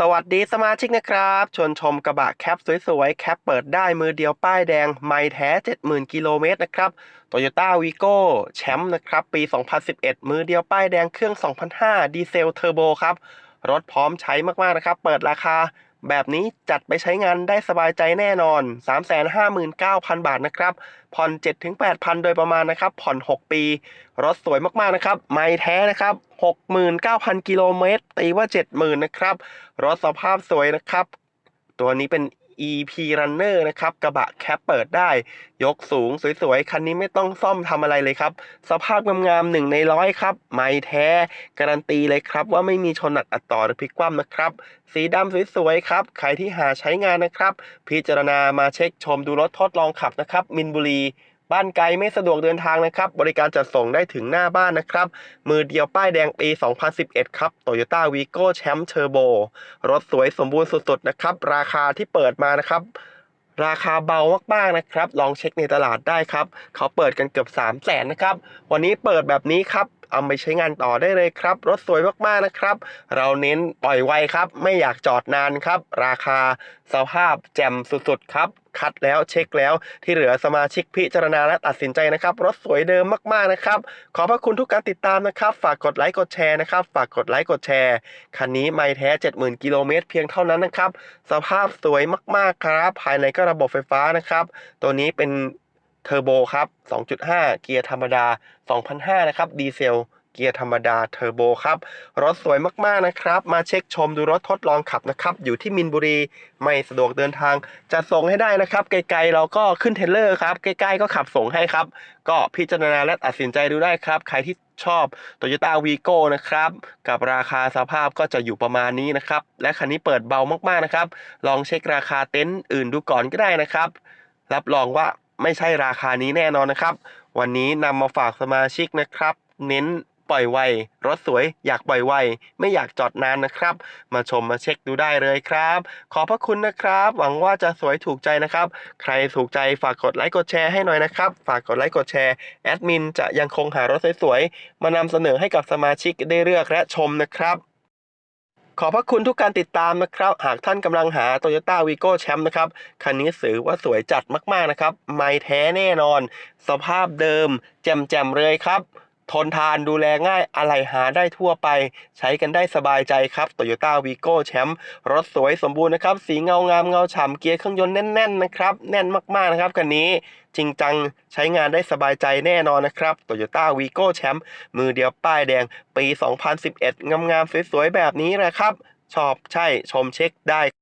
สวัสดีสมาชิกนะครับ ชวนชมกระบะแคปสวยๆ แคปเปิดได้มือเดียวป้ายแดง ไม่แท้ 70,000 กิโลเมตรนะครับ Toyota Vigo แชมป์นะครับ ปี 2011 มือเดียวป้ายแดงเครื่อง 2005 ดีเซลเทอร์โบครับ รถพร้อมใช้มากๆนะครับ เปิดราคา แบบนี้จัดไปใช้งานได้สบายใจแน่นอน 359,000 บาทนะครับ ผ่อน 7-8,000 โดยประมาณนะครับ ผ่อน 6 ปี รถสวยมากๆนะครับ ไม่แท้นะครับ 69,000 กิโลเมตร ตีว่า 70,000 นะครับ รถสภาพสวยนะครับ ตัวนี้เป็น EP Runner นะครับ กระบะแคปเปิดได้ ยกสูงสวยๆ คันนี้ไม่ต้องซ่อมทำอะไรเลยครับ สภาพงามๆหนึ่งในร้อยครับ ไม่แท้ การันตีเลยครับ ว่าไม่มีชนหนักอัดต่อหรือพลิกคว่ำนะครับ สีดำสวยๆ ครับ ใครที่หาใช้งานนะครับ พิจารณามาเช็คชมดูรถทดลองขับนะครับ มินบุรี บ้านไกลไม่สะดวกเดินทางนะครับ บริการจัดส่งได้ถึงหน้าบ้านนะครับ มือเดียวป้ายแดงปี 2011 ครับ Toyota Vigo Champ Turbo รถสวยสมบูรณ์สุดๆนะครับ ราคาที่เปิดมานะครับ ราคาเบามากๆนะครับ ลองเช็คในตลาดได้ครับ เขาเปิดกันเกือบ 3 0 0แสนนะครับ วันนี้เปิดแบบนี้ครับเอาไปใช้งานต่อได้เลยครับ รถสวยมากๆนะครับ เราเน้นปล่อยไวครับ ไม่อยากจอดนานครับ ราคาสภาพแจ่มสุดๆครับ คัดแล้วเช็คแล้วที่เหลือสมาชิกพิจารณาและตัดสินใจนะครับรถสวยเดิมมากๆนะครับ ขอบพระคุณทุกการติดตามนะครับ ฝากกดไลค์กดแชร์นะครับ ฝากกดไลค์กดแชร์คันนี้ไม่แท้ 70,000 กิโลเมตรเพียงเท่านั้นนะครับ สภาพสวยมากๆครับ ภายในก็ระบบไฟฟ้านะครับ ตัวนี้เป็นเทอร์โบครับ 2.5 เกียร์ธรรมดา 2,500 นะครับ ดีเซล เกียร์ธรรมดาเทอร์โบครับ รถสวยมากๆนะครับ มาเช็คชมดูรถทดลองขับนะครับ อยู่ที่มินบุรี ไม่สะดวกเดินทาง จะส่งให้ได้นะครับ ไกลๆเราก็ขึ้นเทเลอร์ครับ ใกล้ๆก็ขับส่งให้ครับ ก็พิจารณาและตัดสินใจดูได้ครับ ใครที่ชอบ Toyota Vigo นะครับ กับราคาสภาพก็จะอยู่ประมาณนี้นะครับ และคันนี้เปิดเบามากๆนะครับ ลองเช็คราคาเต็นท์อื่นดูก่อนก็ได้นะครับ รับรองว่าไม่ใช่ราคานี้แน่นอนนะครับ วันนี้นำมาฝากสมาชิกนะครับ เน้น ปล่อยไว รถสวยอยากปล่อยไว ไม่อยากจอดนานนะครับ มาชมมาเช็คดูได้เลยครับ ขอบพระคุณนะครับ หวังว่าจะสวยถูกใจนะครับ ใครถูกใจฝากกดไลค์กดแชร์ให้หน่อยนะครับ ฝากกดไลค์กดแชร์แอดมินจะยังคงหารถสวยๆมานำเสนอให้กับสมาชิกได้เลือกและชมนะครับขอพระคุณทุกการติดตามนะครับ หากท่านกำลังหา Toyota Vigo Champ นะครับ คันนี้ถือว่าสวยจัดมากๆนะครับ ไม่แท้แน่นอน สภาพเดิม แจ่มๆเลยครับ ทนทานดูแลง่ายอะไรหาได้ทั่วไป ใช้กันได้สบายใจครับ Toyota Vigo Champ รถสวยสมบูรณ์นะครับ สีเงางามเงาฉ่ำเกียร์เครื่องยนต์แน่นๆนะครับ แน่นมากๆนะครับคันนี้จริงจังใช้งานได้สบายใจแน่นอนนะครับ Toyota Vigo Champ มือเดียวป้ายแดง ปี 2011 งามๆสวยๆแบบนี้แหละครับ ชอบใช่ชมเช็คได้